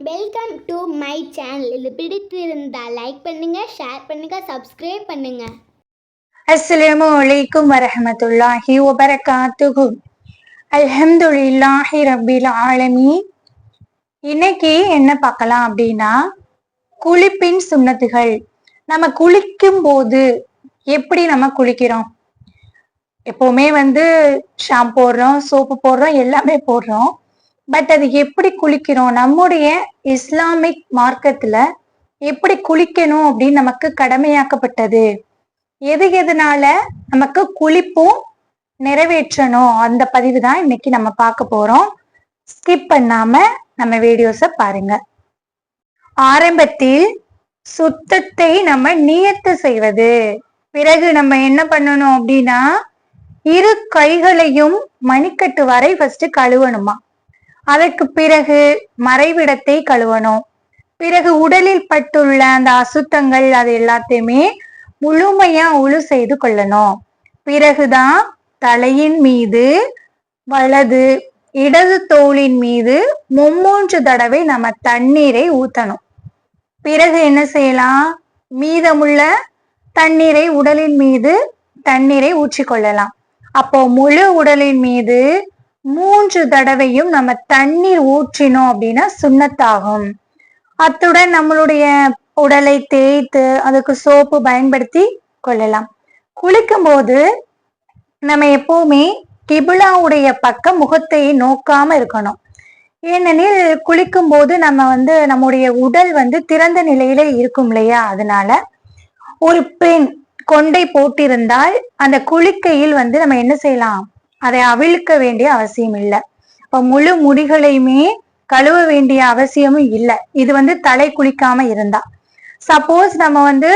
Welcome to my channel இது பிடித்திருந்தால் like பண்ணுங்க ஷேர் பண்ணுங்க சப்ஸ்கிரைப் பண்ணுங்க. அஸ்ஸலாமு அலைக்கும் வரஹமத்துல்லாஹி வபரகாத்துஹு அல்ஹம்துலில்லாஹி ரப்பில் ஆலமீன் இன்னைக்கு என்ன பார்க்கலாம் அப்படின்னா குளிப்பின் சுண்ணத்துகள். நம்ம குளிக்கும் போது எப்படி நம்ம குளிக்கிறோம்? எப்பவுமே வந்து ஷாம்பு போடுறோம் சோப்பு போடுறோம் எல்லாமே போடுறோம். பட் அது எப்படி குளிக்கிறோம்? நம்முடைய இஸ்லாமிக் மார்க்கத்துல எப்படி குளிக்கணும் அப்படின்னு நமக்கு கடமையாக்கப்பட்டது. எது எதுனால நமக்கு குளிப்பும் நிறைவேற்றணும்? அந்த பதிவு தான் இன்னைக்கு நம்ம பார்க்க போறோம். ஸ்கிப் பண்ணாம நம்ம வீடியோஸ பாருங்க. ஆரம்பத்தில் சுத்தத்தை நம்ம நியத்து செய்வது. பிறகு நம்ம என்ன பண்ணணும் அப்படின்னா இரு கைகளையும் மணிக்கட்டு வரை ஃபர்ஸ்ட் கழுவணுமா? அதற்கு பிறகு மறைவிடத்தை கழுவணும். பிறகு உடலில் பட்டுள்ள அந்த அசுத்தங்கள் அது எல்லாத்தையுமே முழுமையா உழு செய்து கொள்ளணும். பிறகுதான் தலையின் மீது வலது இடது தோளின் மீது மும்மூன்று தடவை நம்ம தண்ணீரை ஊத்தணும். பிறகு என்ன செய்யலாம்? மீதமுள்ள தண்ணீரை உடலின் மீது தண்ணீரை ஊற்றிக்கொள்ளலாம் அப்போ முழு உடலின் மீது மூன்று தடவையும் நம்ம தண்ணீர் ஊற்றினோம் அப்படின்னா சுண்ணத்தாகும். அத்துடன் நம்மளுடைய உடலை தேய்த்து அதுக்கு சோப்பு பயன்படுத்தி கொள்ளலாம். குளிக்கும் போது நம்ம எப்பவுமே கிபிலாவுடைய பக்கம் முகத்தை நோக்காம இருக்கணும். ஏனெனில் குளிக்கும் போது நம்ம வந்து நம்முடைய உடல் வந்து திறந்த நிலையில இருக்கும் இல்லையா? அதனால ஒரு பெண் கொண்டை போட்டிருந்தால் அந்த குளிக்கையில் வந்து நம்ம என்ன செய்யலாம்? அதை அவிழ்க்க வேண்டிய அவசியம் இல்லை. இப்ப முழு முடிகளையுமே கழுவ வேண்டிய அவசியமும் இல்லை. இது வந்து தலை குளிக்காம இருந்தா. சப்போஸ் நம்ம வந்து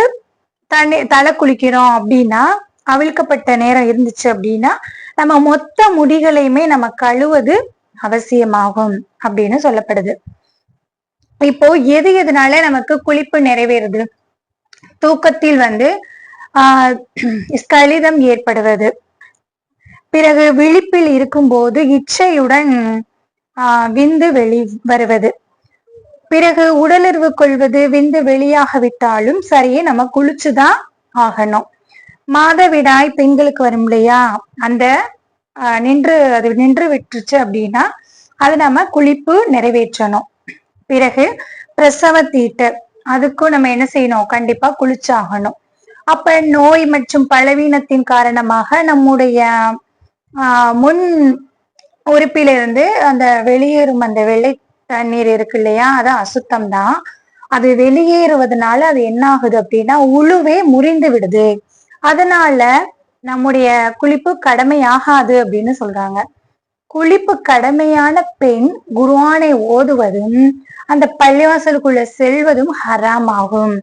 தண்ணி தலை குளிக்கிறோம் அப்படின்னா அவிழ்க்கப்பட்ட நேரம் இருந்துச்சு அப்படின்னா நம்ம மொத்த முடிகளையுமே நம்ம கழுவது அவசியமாகும் அப்படின்னு சொல்லப்படுது. இப்போ எது எதுனால நமக்கு குளிப்பு நிறைவேறுது? தூக்கத்தில் வந்து ஆஹ் ஸ்கலிதம் ஏற்படுவது. பிறகு விழிப்பில் இருக்கும்போது இச்சையுடன் விந்து வெளி வருவது. பிறகு உடலுறவு கொள்வது விந்து வெளியாக விட்டாலும் சரியே நம்ம குளிச்சுதான் ஆகணும். மாதவிடாய் பெண்களுக்கு வரும் இல்லையா? அந்த நின்று அது நின்று விட்டுருச்சு அப்படின்னா அது நம்ம குளிப்பு நிறைவேற்றணும். பிறகு பிரசவ தீட்டு அதுக்கும் நம்ம என்ன செய்யணும்? கண்டிப்பா குளிச்சாகணும். அப்ப நோய் மற்றும் பலவீனத்தின் காரணமாக நம்முடைய முன் உறுப்பிலிருந்து அந்த வெளியேறும் அந்த வெள்ளை தண்ணீர் இருக்கு இல்லையா அது அசுத்தம் தான் அது வெளியேறுவதனால அது என்ன ஆகுது அப்படின்னா உழுவே முறிந்து விடுது. அதனால நம்முடைய குளிப்பு கடமையாகாது அப்படின்னு சொல்றாங்க. குளிப்பு கடமையான பெண் குருவானை ஓதுவதும் அந்த பள்ளிவாசலுக்குள்ள செல்வதும் ஹராம் ஆகும்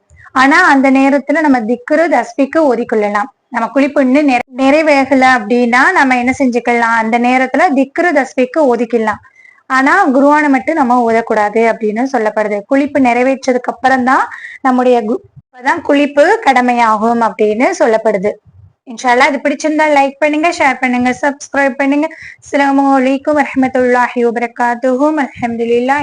ஆனா அந்த நேரத்துல நம்ம திக்ரு தஸ்பிக்கு ஓதிக்கொள்ளலாம். நம்ம குளிப்பு இன்னும் நிறைவேகல அப்படின்னா நம்ம என்ன செஞ்சுக்கலாம்? அந்த நேரத்துல திக்ரு தஸ்விக்கு ஒதுக்கிடலாம். ஆனா குருவானை மட்டும் நம்ம ஓதக்கூடாது அப்படின்னு சொல்லப்படுது. குளிப்பு நிறைவேற்றதுக்கு அப்புறம் தான் நம்முடைய தான் குளிப்பு கடமையாகும் அப்படின்னு சொல்லப்படுது. இன்ஷால்லா இது பிடிச்சிருந்தா லைக் பண்ணுங்க ஷேர் பண்ணுங்க சப்ஸ்கிரைப் பண்ணுங்க. அஸ்லாம் வலைக்கும் வரமத்துல்லாஹி வபரகாத்துஹும் அலமதுல்லா